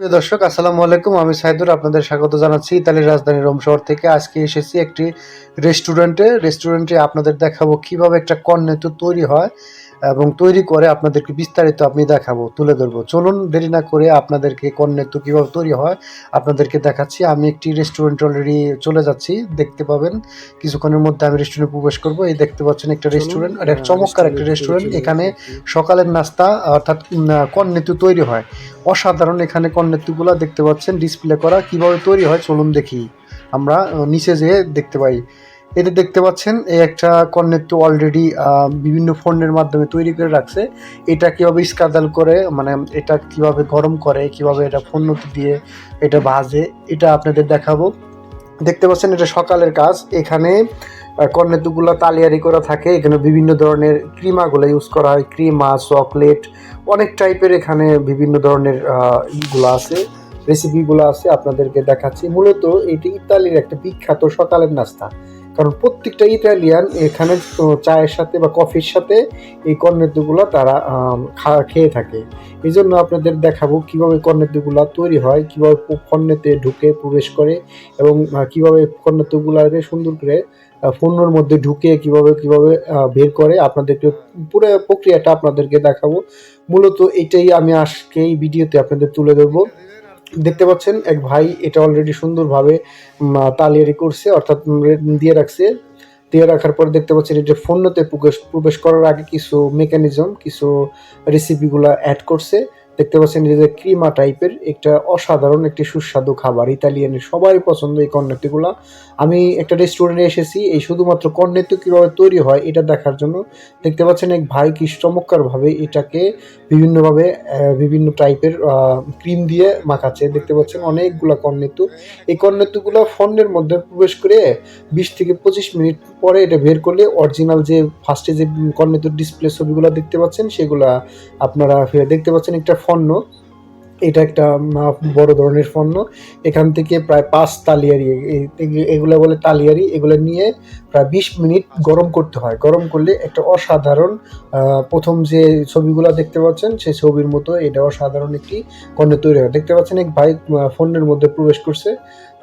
প্রিয় দর্শক, আসসালামু আলাইকুম। আমি সাইদুর আপনাদের স্বাগত জানাচ্ছি ইতালির রাজধানী রোম শহর থেকে। আজকে এসেছি একটি রেস্টুরেন্টে। রেস্টুরেন্টে আপনাদের দেখাবো কীভাবে একটা কর্নেতু তৈরি হয়। এবং তৈরি করে আপনাদেরকে বিস্তারিত আমি দেখাবো তুলে ধরবো। চলুন দেরি না করে আপনাদেরকে কর্নেতো কীভাবে তৈরি হয় আপনাদেরকে দেখাচ্ছি। আমি একটি রেস্টুরেন্ট অলরেডি চলে যাচ্ছি দেখতে পাবেন। কিছুক্ষণের মধ্যে আমি রেস্টুরেন্টে প্রবেশ করব। এই দেখতে পাচ্ছেন একটা রেস্টুরেন্ট আর একটা চমৎকার একটা রেস্টুরেন্ট এখানে সকালের নাস্তা অর্থাৎ কর্নেতো তৈরি হয়। অসাধারণ এখানে কর্নেতুগুলো দেখতে পাচ্ছেন ডিসপ্লে করা কীভাবে তৈরি হয় চলুন দেখি। আমরা নিচে যেয়ে দেখতে পাই। এটা দেখতে পাচ্ছেন, এই একটা কর্নেতু অলরেডি বিভিন্ন ফোনের মাধ্যমে তৈরি করে রাখছে। এটা কীভাবে স্কাদাল করে মানে এটা কীভাবে গরম করে, কীভাবে এটা ফোন্নতি দিয়ে এটা ভাজে, এটা আপনাদের দেখাবো। দেখতে পাচ্ছেন, এটা সকালের কাজ। এখানে কর্নেতুগুলো তালিয়ারি করা থাকে। এখানে বিভিন্ন ধরনের ক্রিমাগুলো ইউজ করা হয়। ক্রিমা, চকলেট, অনেক টাইপের এখানে বিভিন্ন ধরনের ইগুলো আছে। রেসিপিগুলো আছে, আপনাদেরকে দেখাচ্ছি। মূলত এটি ইতালির একটা বিখ্যাত সকালের নাস্তা। কারণ প্রত্যেকটা ইতালিয়ান এখানে চায়ের সাথে বা কফির সাথে এই কর্নেতুগুলো তারা খেয়ে থাকে। এই জন্য আপনাদের দেখাবো কীভাবে কর্নেতুগুলো তৈরি হয়, কীভাবে কর্নেতে ঢুকে প্রবেশ করে এবং কীভাবে কর্নেতুগুলারে সুন্দর করে ফোনের মধ্যে ঢুকে কীভাবে কীভাবে বের করে, আপনাদেরকে পুরো প্রক্রিয়াটা আপনাদেরকে দেখাবো। মূলত এটাই আমি আজকে এই ভিডিওতে আপনাদের তুলে ধরবো। দেখতে পাচ্ছেন, এক ভাই এটা অলরেডি সুন্দরভাবে তালিয়ারি করছে অর্থাৎ দিয়ে রাখছে। দিয়ে রাখার পর দেখতে পাচ্ছেন এটা ফোনতে প্রবেশ প্রবেশ করার আগে কিছু মেকানিজম কিছু রেসিপিগুলো অ্যাড করছে। দেখতে পাচ্ছেন যে ক্রিমা টাইপের একটা অসাধারণ একটি সুস্বাদু খাবার। ইতালিয়ানের সবাই পছন্দ এই কর্নেতিগুলা আমি একটা রেস্টুরেন্টে এসেছি, এই শুধুমাত্র কর্নেতি কীভাবে তৈরি হয় এটা দেখার জন্য দেখতে পাচ্ছেন এক ভাই কি চমৎকারভাবে এটাকে বিভিন্নভাবে বিভিন্ন টাইপের ক্রিম দিয়ে মাখাচ্ছে। দেখতে পাচ্ছেন অনেকগুলা কর্নেতু এই কর্নেতুগুলো ফোনের মধ্যে প্রবেশ করে বিশ থেকে পঁচিশ মিনিট পরে এটা বের করলে অরিজিনাল যে ফার্স্টে যে কর্নেতুর ডিসপ্লে ছবিগুলো দেখতে পাচ্ছেন, সেগুলা আপনারা দেখতে পাচ্ছেন একটা ফন্য এটা একটা বড় ধরনের পণ্য। এখান থেকে প্রায় পাঁচ তালিয়ারি এগুলো বলে তালিয়ারি, এগুলো নিয়ে প্রায় বিশ মিনিট গরম করতে হয়। গরম করলে একটা অসাধারণ প্রথম যে ছবিগুলো দেখতে পাচ্ছেন, সেই ছবির মতো এটা অসাধারণ একটি পণ্য তৈরি হয়। দেখতে পাচ্ছেন এক ভাই ফোনের মধ্যে প্রবেশ করছে।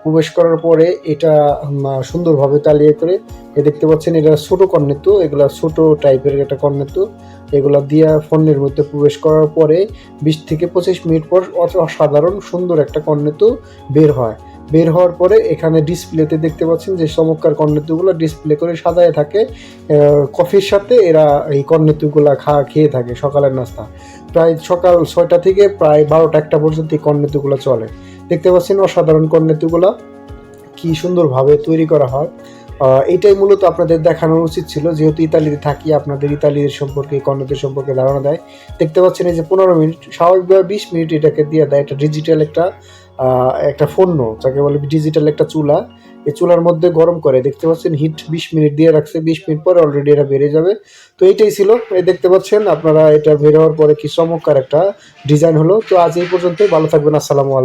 প্রবেশ করার পরে এটা সুন্দরভাবে তালিয়ে করে এ দেখতে পাচ্ছেন এটা ছোট কর্নেতু এগুলা ছোট টাইপের একটা কর্নেতু এগুলা দিয়া ফোনের মধ্যে প্রবেশ করার পরে বিশ থেকে পঁচিশ মিনিট পর অস- অসাধারণ সুন্দর একটা কর্নেতু বের হয়। বের হওয়ার পরে এখানে ডিসপ্লেতে দেখতে পাচ্ছেন যে চমৎকার কর্নেতুগুলো ডিসপ্লে করে সাজায় থাকে। কফির সাথে এরা এই কর্নেতুগুলা খা, খেয়ে থাকে সকালের নাস্তা। প্রায় সকাল ছয়টা থেকে প্রায় বারোটা একটা পর্যন্ত এই কর্নেতুগুলো চলে। দেখতে পাচ্ছেন অসাধারণ কর্নেতুগুলা কি সুন্দরভাবে তৈরি করা হয়। এটাই মূলত আপনাদের দেখানো উচিত ছিল, যেহেতু ইতালিতে থাকি, আপনাদের ইতালির সম্পর্কে কর্ণদের সম্পর্কে ধারণা দেয়। দেখতে পাচ্ছেন এই যে পনেরো মিনিট, স্বাভাবিকভাবে বিশ মিনিট এটাকে দিয়ে দেয় এটা ডিজিটাল একটা একটা পণ্য যাকে বলে ডিজিটাল একটা চুলা। এই চুলার মধ্যে গরম করে, দেখতে পাচ্ছেন হিট বিশ মিনিট দিয়ে রাখছে, বিশ মিনিট পরে অলরেডি এটা বেড়ে যাবে। তো এইটাই ছিল, এই দেখতে পাচ্ছেন আপনারা এটা বের হওয়ার পরে কি চমৎকার একটা ডিজাইন হলো। তো আজ এই পর্যন্ত ভালো থাকবেন, আসসালামু আলাইকুম।